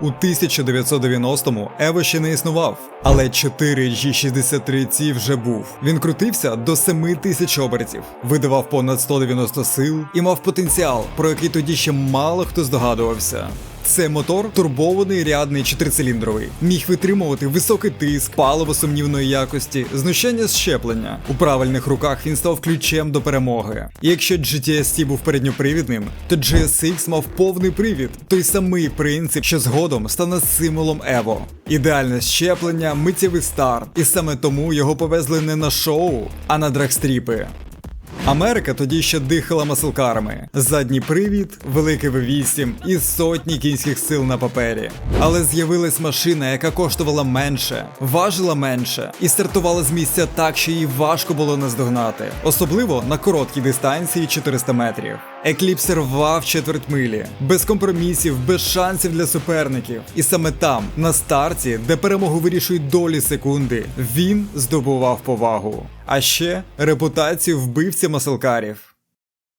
У 1990-му Ево ще не існував, але 4G63C вже був. Він крутився до 7 тисяч обертів, видавав понад 190 сил і мав потенціал, про який тоді ще мало хто здогадувався. Це мотор турбований рядний чотирициліндровий, міг витримувати високий тиск, паливо сумнівної якості, знущання щеплення. У правильних руках він став ключем до перемоги. Якщо GTS-T був передньопривідним, то GSX мав повний привід, той самий принцип, що згодом стане символом Evo. Ідеальне щеплення, миттєвий старт, і саме тому його повезли не на шоу, а на драгстріпи. Америка тоді ще дихала маселкарами. Задній привід, великий V8 і сотні кінських сил на папері. Але з'явилась машина, яка коштувала менше, важила менше і стартувала з місця так, що її важко було наздогнати, особливо на короткій дистанції 400 метрів. Екліпс рвав четверть милі, без компромісів, без шансів для суперників. І саме там, на старті, де перемогу вирішують долі секунди, він здобував повагу. А ще репутацію вбивця Масалкарев.